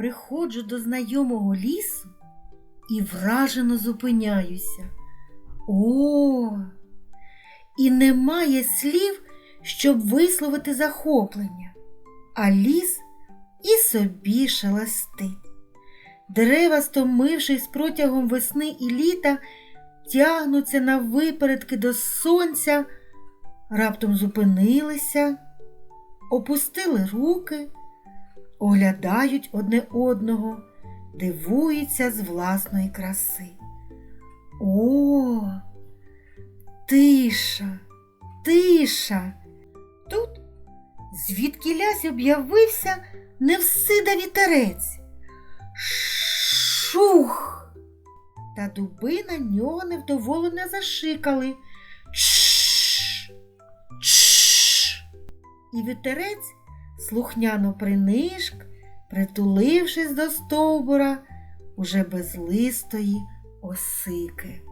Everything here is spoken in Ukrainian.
приходжу до знайомого лісу і вражено зупиняюся. О! І немає слів, щоб висловити захоплення, а ліс і собі шелестить. Дерева, стомившись протягом весни і літа, тягнуться на випередки до сонця, раптом зупинилися, опустили руки, оглядають одне одного, дивуються з власної краси. О, тиша, тиша. Тут звідки лясь об'явився невсида вітерець. Шух! Та дуби на нього невдоволено зашикали. Чш! Чш! І вітерець слухняно принишк, притулившись до стовбура уже безлистої осики.